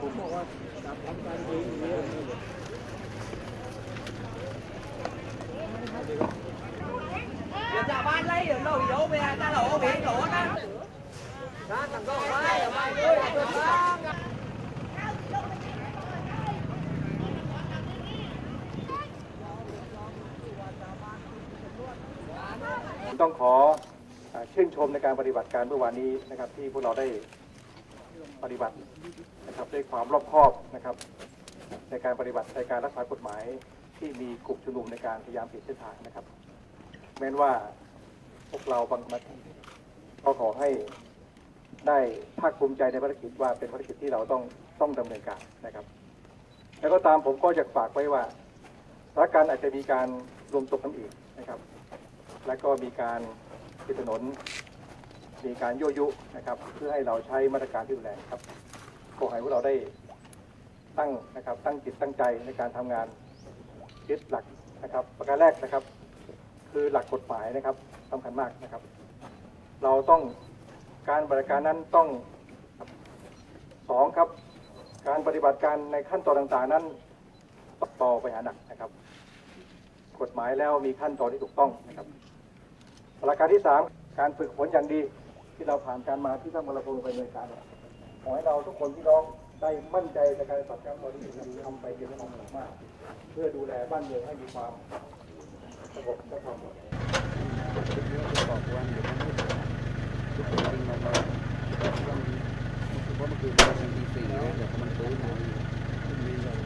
ผมบอกว่าจับทำการเองเนี่ย Giờ chào ba lấy được đâu dỗ về ta lộ biển đổ đó. Đó thằng con bay là bay ơi là được đó. ต้องขอเอ่อชื่นชมในการปฏิบัติการเมื่อวานนี้นะครับที่พวกเราได้ ปฏิบัตินะครับด้วยความรอบคอบนะครับ ในการปฏิบัติในการรักษากฎหมายที่มีกลุ่มชุมนุมในการพยายามปิดเส้นทางนะครับ แม้นว่าพวกเราบางมาก็ขอให้ได้ภาคภูมิใจในภารกิจว่าเป็นภารกิจที่เราต้องต้องดำเนินการนะครับ แล้วก็ตามผมก็อยากฝากไว้ว่าสถานการณ์อาจจะมีการรวมตัวกันอีกนะครับ และก็มีการปิดถนน มีการยั่วยุนะครับ เพื่อให้เราใช้มาตรการที่รุนแรงครับขอให้พวกเราได้ตั้งนะครับ ตั้งจิตตั้งใจในการทำงานยึดหลักนะครับ ประการแรกนะครับ คือหลักกฎหมายนะครับสำคัญมากนะครับ เราต้องการบริการนั้นต้องสองครับ การปฏิบัติการในขั้นตอนต่างๆนั้นต่อไปหาหนักนะครับ กฎหมายแล้วมีขั้นตอนที่ถูกต้องนะครับหลักการที่สามการฝึกฝนอย่างดี ที่เราผ่านการมาที่ท่านมรพงศ์ไปดำเนินการขอให้เราทุกคนที่น้องได้มั่นใจในการปฏิบัติการตอนนี้ทำไปเป็นความสามารถเพื่อดูแลบ้านเมืองให้มีความสงบและความปลอดภัยอ่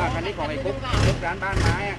อะคันนี้ของไอ้คุกคุกร้านบ้านไม้อะ